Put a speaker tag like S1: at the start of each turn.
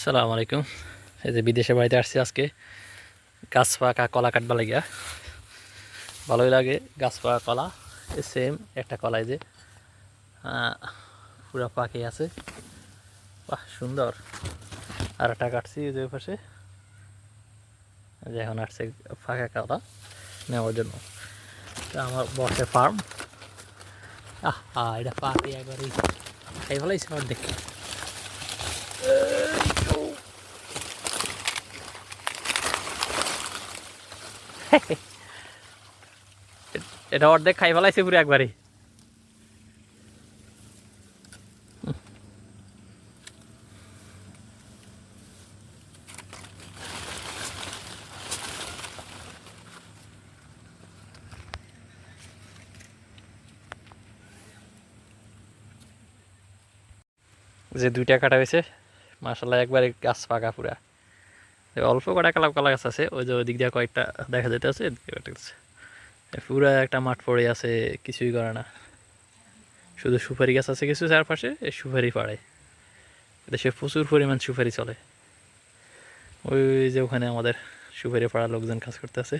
S1: সালাম আলাইকুম। এই যে বিদেশে বাড়িতে আসছি আজকে। গাছ পাকা কলা কাটবা লাগিয়া। ভালোই লাগে গাছ পাকা কলা। সেম একটা কলাই যে পুরা পাকে আছে। বাহ, সুন্দর। আর একটা কাটছি যে পাশে। যে এখন আসছে ফাঁকা কলা নেওয়ার জন্য। তো আমার বসে ফার্ম আহ, এটা পাকে একবারই। খাই ভালোইছে অর্ধেক। এটা অর্ধেক খাই ফেলাইছে পুরো একবারে যে দুইটা কাটা হয়েছে মাসাল্লাহ একবারে গাছ পাকা পুরা। অল্প কটা কালা কালা গাছ আছে, ওই যে ওই দিক দিয়ে কয়েকটা দেখা যেতে আছে পুরো একটা মাঠ পড়ে আছে, কিছুই করে না। শুধু সুপারি গাছ আছে কিছু চারপাশে, এই সুপারি পাড়ে। দেশে প্রচুর পরিমাণ সুপারি চলে। ওই যে ওখানে আমাদের সুপারি পাড়ার লোকজন কাজ করতে আছে